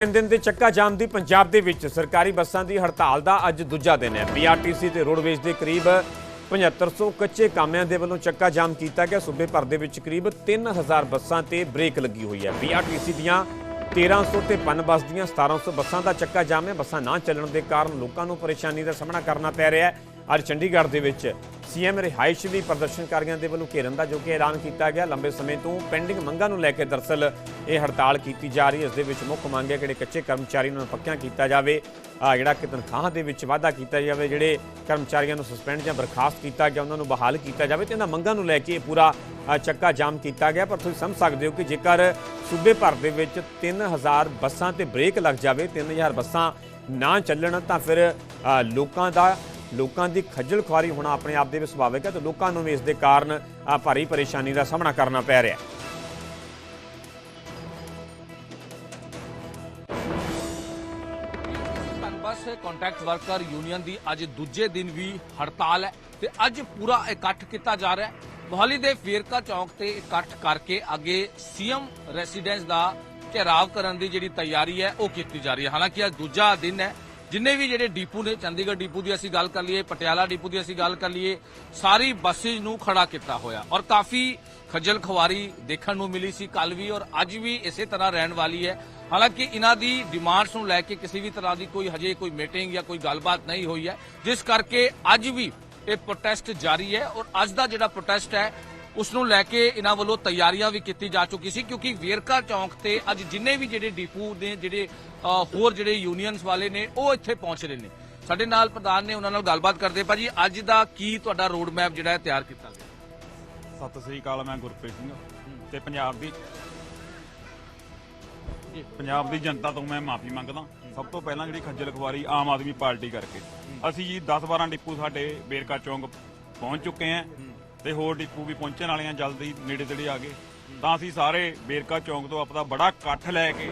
ਤਿੰਨ ਦਿਨ ਦੇ ਚੱਕਾ ਜਾਮ ਦੀ ਪੰਜਾਬ ਦੇ ਵਿੱਚ ਸਰਕਾਰੀ ਬੱਸਾਂ ਦੀ ਹੜਤਾਲ ਦਾ ਅੱਜ ਦੂਜਾ ਦਿਨ ਹੈ। ਪੀਆਰਟੀਸੀ ਤੇ ਰੋਡਵੇਜ਼ ਦੇ ਕਰੀਬ 7500 ਕੱਚੇ ਕਾਮਿਆਂ ਦੇ ਵੱਲੋਂ ਚੱਕਾ ਜਾਮ ਕੀਤਾ ਗਿਆ। ਸੂਬੇ ਭਰ ਦੇ ਵਿੱਚ ਕਰੀਬ 3000 ਬੱਸਾਂ ਤੇ ਬ੍ਰੇਕ ਲੱਗੀ ਹੋਈ ਹੈ। ਪੀਆਰਟੀਸੀ ਦੀਆਂ 1300 ਤੇ ਪਨ ਬੱਸ ਦੀਆਂ 1700 ਬੱਸਾਂ ਦਾ ਚੱਕਾ ਜਾਮ ਹੈ। ਬੱਸਾਂ ਨਾ ਚੱਲਣ ਦੇ ਕਾਰਨ ਲੋਕਾਂ ਨੂੰ ਪਰੇਸ਼ਾਨੀ ਦਾ ਸਾਹਮਣਾ ਕਰਨਾ ਪੈ ਰਿਹਾ ਹੈ। ਅੱਜ ਚੰਡੀਗੜ੍ਹ ਦੇ ਵਿੱਚ ਸੀਐਮ ਰਿਹਾਇਸ਼ ਵੀ ਪ੍ਰਦਰਸ਼ਨਕਾਰੀਆਂ ਦੇ ਵੱਲੋਂ ਘੇਰਨ ਦਾ ਜੋ ਕਿ ਐਲਾਨ ਕੀਤਾ ਗਿਆ। ਲੰਬੇ ਸਮੇਂ ਤੋਂ ਪੈਂਡਿੰਗ ਮੰਗਾਂ ਨੂੰ ਲੈ ਕੇ ਦਰਸਲ ਇਹ ਹੜਤਾਲ ਕੀਤੀ ਜਾ ਰਹੀ ਹੈ। ਇਸ ਦੇ ਵਿੱਚ ਮੁੱਖ ਮੰਗ ਹੈ ਕਿ ਜਿਹੜੇ ਕੱਚੇ ਕਰਮਚਾਰੀ ਉਹਨਾਂ ਨੂੰ ਪੱਕਿਆਂ ਕੀਤਾ ਜਾਵੇ। ਜਿਹੜਾ ਕਿ ਤਨਖਾਹਾਂ ਦੇ ਵਿੱਚ ਵਾਧਾ ਕੀਤਾ ਜਾਵੇ, ਜਿਹੜੇ ਕਰਮਚਾਰੀਆਂ ਨੂੰ ਸਸਪੈਂਡ ਜਾਂ ਬਰਖਾਸਤ ਕੀਤਾ ਗਿਆ, ਉਹਨਾਂ ਨੂੰ ਬਹਾਲ ਕੀਤਾ ਜਾਵੇ ਤੇ ਇਹਨਾਂ ਮੰਗਾਂ ਨੂੰ ਲੈ ਕੇ ਇਹ ਪੂਰਾ ਚੱਕਾ ਜਾਮ ਕੀਤਾ ਗਿਆ। ਪਰ ਤੁਸੀਂ ਸਮਝ ਸਕਦੇ ਹੋ ਕਿ ਜੇਕਰ ਸੂਬੇ ਭਰ ਦੇ ਵਿੱਚ 3000 ਬੱਸਾਂ ਤੇ ਬ੍ਰੇਕ ਲੱਗ ਜਾਵੇ 3000 ਬੱਸਾਂ ਨਾ ਚੱਲਣ, ਤਾਂ ਫਿਰ ਲੋਕਾਂ ਦਾ, ਲੋਕਾਂ ਦੀ ਖੱਜਲ ਖੁਆਰੀ ਹੋਣਾ ਆਪਣੇ ਆਪ ਦੇ ਵਿੱਚ ਸੁਭਾਵਿਕ ਹੈ ਤੇ ਲੋਕਾਂ ਨੂੰ ਵੀ ਇਸ ਦੇ ਕਾਰਨ ਭਾਰੀ ਪਰੇਸ਼ਾਨੀ ਦਾ ਸਾਹਮਣਾ ਕਰਨਾ ਪੈ ਰਿਹਾ ਹੈ। ਬੱਸ ਕੰਟਰੈਕਟ ਵਰਕਰ ਯੂਨੀਅਨ ਦੀ ਅੱਜ ਦੂਜੇ ਦਿਨ ਵੀ ਹੜਤਾਲ ਹੈ ਤੇ ਅੱਜ ਪੂਰਾ ਇਕੱਠ ਕੀਤਾ ਜਾ ਰਿਹਾ ਹੈ। ਮੋਹਾਲੀ ਦੇ ਫੇਰਕਾ ਚੌਂਕ ਤੇ ਇਕੱਠ ਕਰਕੇ ਅੱਗੇ ਸੀਐਮ ਰੈਸੀਡੈਂਸ ਦਾ ਘੇਰਾਵ ਕਰਨ ਦੀ ਜਿਹੜੀ ਤਿਆਰੀ ਹੈ, ਉਹ ਕੀਤੀ ਜਾ ਰਹੀ ਹੈ। ਹਾਲਾਂਕਿ ਅੱਜ ਦੂਜਾ ਦਿਨ ਹੈ। ਜਿੰਨੇ ਵੀ ਜਿਹੜੇ ਡੀਪੂ ਨੇ, ਚੰਡੀਗੜ੍ਹ ਡੀਪੂ ਦੀ ਅਸੀਂ ਗੱਲ ਕਰ ਲਈਏ, ਪਟਿਆਲਾ ਡੀਪੂ ਦੀ ਅਸੀਂ ਗੱਲ ਕਰ ਲਈਏ, ਸਾਰੀ ਬੱਸਿਸ ਨੂੰ ਖੜਾ ਕੀਤਾ ਹੋਇਆ ਔਰ ਕਾਫੀ ਖੱਜਲ ਖਵਾਰੀ ਦੇਖਣ ਨੂੰ ਮਿਲੀ ਸੀ ਕੱਲ ਵੀ ਔਰ ਅੱਜ ਵੀ ਇਸੇ ਤਰ੍ਹਾਂ ਰਹਿਣ ਵਾਲੀ ਹੈ। ਹਾਲਾਂਕਿ ਇਹਨਾਂ ਦੀ ਡਿਮਾਂਡਸ ਨੂੰ ਲੈ ਕੇ ਕਿਸੇ ਵੀ ਤਰ੍ਹਾਂ ਦੀ ਕੋਈ ਹਜੇ ਕੋਈ ਮੀਟਿੰਗ ਜਾਂ ਕੋਈ ਗੱਲਬਾਤ ਨਹੀਂ ਹੋਈ ਹੈ। ਜਿਸ ਕਰਕੇ ਅੱਜ ਵੀ ਇਹ ਪ੍ਰੋਟੈਸਟ ਜਾਰੀ ਹੈ ਔਰ ਅੱਜ ਦਾ ਜਿਹੜਾ ਪ੍ਰੋਟੈਸਟ ਹੈ, ਉਸ ਨੂੰ ਲੈ ਕੇ ਇਹਨਾਂ ਵੱਲੋਂ ਤਿਆਰੀਆਂ ਵੀ ਕੀਤੀ ਜਾ ਚੁੱਕੀ ਸੀ ਕਿਉਂਕਿ ਵੇਰਕਾ ਚੌਂਕ ਤੇ ਅੱਜ ਜਿੰਨੇ ਵੀ ਜਿਹੜੇ ਡੀਪੂ ਨੇ ਜਿਹੜੇ ਹੋਰ ਜਿਹੜੇ ਯੂਨੀਅਨਸ ਵਾਲੇ ਨੇ, ਉਹ ਇੱਥੇ ਪਹੁੰਚ ਰਹੇ ਨੇ। ਸਾਡੇ ਨਾਲ ਪ੍ਰਧਾਨ ਨੇ ਉਹਨਾਂ ਨਾਲ ਗੱਲਬਾਤ ਕਰਦੇ ਭਾਜੀ, ਅੱਜ ਦਾ ਕੀ ਤੁਹਾਡਾ ਰੋਡ ਮੈਪ ਜਿਹੜਾ ਹੈ ਤਿਆਰ ਕੀਤਾ ਗਿਆ? ਸਤਿ ਸ੍ਰੀ ਅਕਾਲ, ਮੈਂ ਗੁਰਪ੍ਰੀਤ ਸਿੰਘ ਤੇ ਪੰਜਾਬ ਦੀ ਪੰਜਾਬ ਦੀ ਜਨਤਾ ਤੋਂ ਮੈਂ ਮਾਫੀ ਮੰਗਦਾ। ਸਭ ਤੋਂ ਪਹਿਲਾਂ ਜਿਹੜੀ ਖੱਜਲ ਖੁਆਰੀ ਆਮ ਆਦਮੀ ਪਾਰਟੀ ਕਰਕੇ। ਅਸੀਂ ਜੀ 10-12 ਡਿਪੂ ਸਾਡੇ ਬੇਰਕਾ ਚੌਂਕ ਪਹੁੰਚ ਚੁੱਕੇ ਆਂ ਤੇ ਹੋਰ ਡਿਪੂ ਵੀ ਪਹੁੰਚਣ ਵਾਲੇ ਆ ਜਲਦੀ ਨੇੜੇ ਤੇੜੇ ਆ ਗਏ ਤਾਂ ਅਸੀਂ ਸਾਰੇ ਬੇਰਕਾ ਚੌਂਕ ਤੋਂ ਆਪਦਾ ਬੜਾ ਇਕੱਠ ਲੈ ਕੇ